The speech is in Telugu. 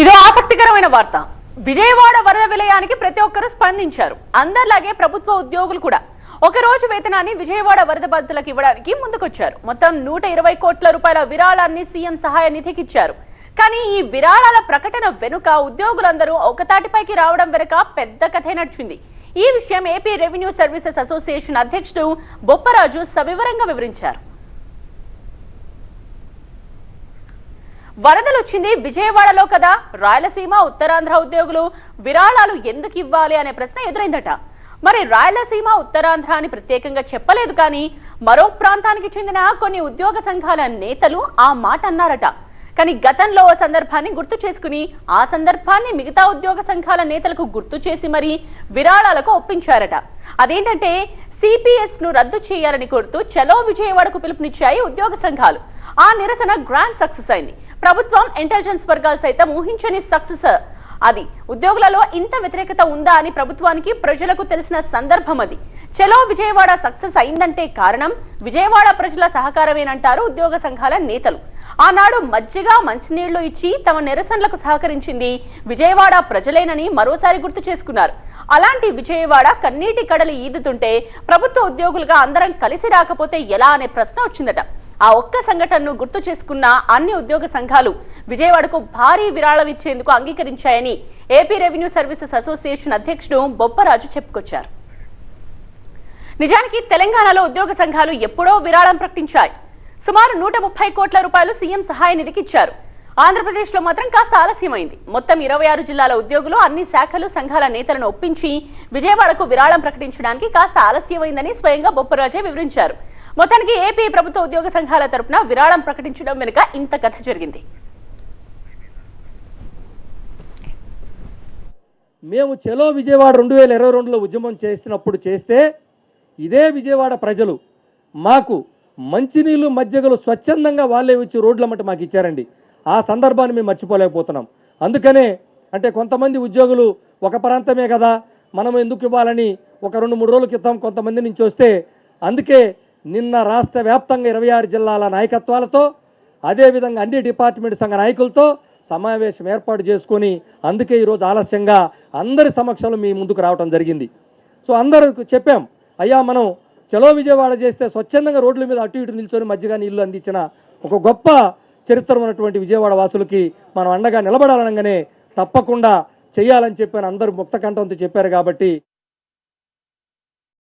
ఇదో ఆసక్తికరమైన వార్త. విజయవాడ వరద విలయానికి ప్రతి ఒక్కరూ స్పందించారు. అందరిలాగే ప్రభుత్వ ఉద్యోగులు కూడా. ఒక రోజు వేతనాన్ని విజయవాడ వరద బాధితులకు ఇవ్వడానికి ముందుకొచ్చారు. మొత్తం నూట ఇరవై కోట్ల రూపాయల విరాళాన్ని సీఎం సహాయ నిధికి ఇచ్చారు. కానీ ఈ విరాళాల ప్రకటన వెనుక ఉద్యోగులందరూ ఒకతాటిపైకి రావడం వెనుక పెద్ద కథే నడిచింది. ఈ విషయం ఏపీ రెవెన్యూ సర్వీసెస్ అసోసియేషన్ అధ్యక్షుడు బొప్పరాజు సవివరంగా వివరించారు. వరదలు వచ్చింది విజయవాడలో కదా. రాయలసీమ ఉత్తరాంధ్ర ఉద్యోగులు విరాళాలు ఎందుకు ఇవ్వాలి అనే ప్రశ్న ఎదురైందట. మరి రాయలసీమ ఉత్తరాంధ్ర అని ప్రత్యేకంగా చెప్పలేదు కానీ మరో ప్రాంతానికి చెందిన కొన్ని ఉద్యోగ సంఘాల నేతలు ఆ మాట అన్నారట. కానీ గతంలో ఓ సందర్భాన్ని గుర్తు చేసుకుని ఆ సందర్భాన్ని మిగతా ఉద్యోగ సంఘాల నేతలకు గుర్తు చేసి మరి విరాళాలకు ఒప్పించారట. అదేంటంటే సిపిఎస్ను రద్దు చేయాలని కోరుతూ చలో విజయవాడకు పిలుపునిచ్చాయి ఉద్యోగ సంఘాలు. ఆ నిరసన గ్రాండ్ సక్సెస్ అయింది. ప్రభుత్వం ఇంటెలిజెన్స్ వర్గాలు సైతం ఊహించని సక్సెస్ అది ఉద్యోగులలో ఇంత వ్యతిరేకత ఉందా అని ప్రభుత్వానికి ప్రజలకు తెలిసిన సందర్భం అది. చలో విజయవాడ సక్సెస్ అయిందంటే కారణం విజయవాడ ప్రజల సహకారమేనంటారు ఉద్యోగ సంఘాల నేతలు. ఆనాడు మజ్జిగ మంచినీళ్ళు ఇచ్చి తమ నిరసనలకు సహకరించింది విజయవాడ ప్రజలేనని మరోసారి గుర్తు చేసుకున్నారు. అలాంటి విజయవాడ కన్నీటి కడలి ఈదుతుంటే ప్రభుత్వ ఉద్యోగులుగా అందరం కలిసి రాకపోతే ఎలా అనే ప్రశ్న వచ్చిందట. ఆ ఒక్క సంఘటనను గుర్తు చేసుకున్న అన్ని ఉద్యోగ సంఘాలు విజయవాడకు భారీ విరాళం ఇచ్చేందుకు అంగీకరించాయని ఏపీ రెవెన్యూ సర్వీసెస్ అసోసియేషన్ అధ్యక్షుడు బొప్పరాజు చెప్పుకొచ్చారు. నిజానికి తెలంగాణలో ఉద్యోగ సంఘాలు ఎప్పుడో విరాళం ప్రకటించాయి. సుమారు నూట ముప్పై కోట్ల రూపాయలు సీఎం సహాయ నిధికి ఇచ్చారు. ఆంధ్రప్రదేశ్లో మాత్రం కాస్త ఆలస్యమైంది. మొత్తం ఇరవై ఆరు జిల్లాల ఉద్యోగులు అన్ని శాఖలు సంఘాల నేతలను ఒప్పించి విజయవాడకు విరాళం ప్రకటించడానికి కాస్త ఆలస్యమైందని స్వయంగా బొప్పరాజే వివరించారు. మొత్తానికి ఏపీ ప్రభుత్వ ఉద్యోగ సంఘాల తరపున విరాళం ప్రకటించడం వెనుక ఇంత కథ జరిగింది. మేము చెలో విజయవాడ రెండు వేల ఇరవై రెండులో ఉద్యమం చేసినప్పుడు చేస్తే ఇదే విజయవాడ ప్రజలు మాకు మంచినీళ్ళు మజ్జిగలు స్వచ్ఛందంగా వాళ్ళే వచ్చి రోడ్ల మట్టి మాకు ఇచ్చారండి. ఆ సందర్భాన్ని మేము మర్చిపోలేకపోతున్నాం. అందుకనే అంటే కొంతమంది ఉద్యోగులు ఒక ప్రాంతమే కదా మనం ఎందుకు ఇవ్వాలని ఒక రెండు మూడు రోజుల క్రితం కొంతమంది నుంచి వస్తే అందుకే నిన్న రాష్ట్ర వ్యాప్తంగా ఇరవై ఆరు జిల్లాల నాయకత్వాలతో అదేవిధంగా అన్ని డిపార్ట్మెంట్ సంఘ నాయకులతో సమావేశం ఏర్పాటు చేసుకొని అందుకే ఈరోజు ఆలస్యంగా అందరి సమక్షంలో మీ ముందుకు రావడం జరిగింది. సో అందరూ చెప్పాం అయ్యా మనం చలో విజయవాడ చేస్తే స్వచ్ఛందంగా రోడ్ల మీద అటు ఇటు నిల్చొని మధ్యగా నీళ్ళు అందించిన ఒక గొప్ప చరిత్ర ఉన్నటువంటి విజయవాడ వాసులకి మనం అండగా నిలబడాలనగానే తప్పకుండా చేయాలని చెప్పాను అందరూ ముక్త కంఠంతో చెప్పారు కాబట్టి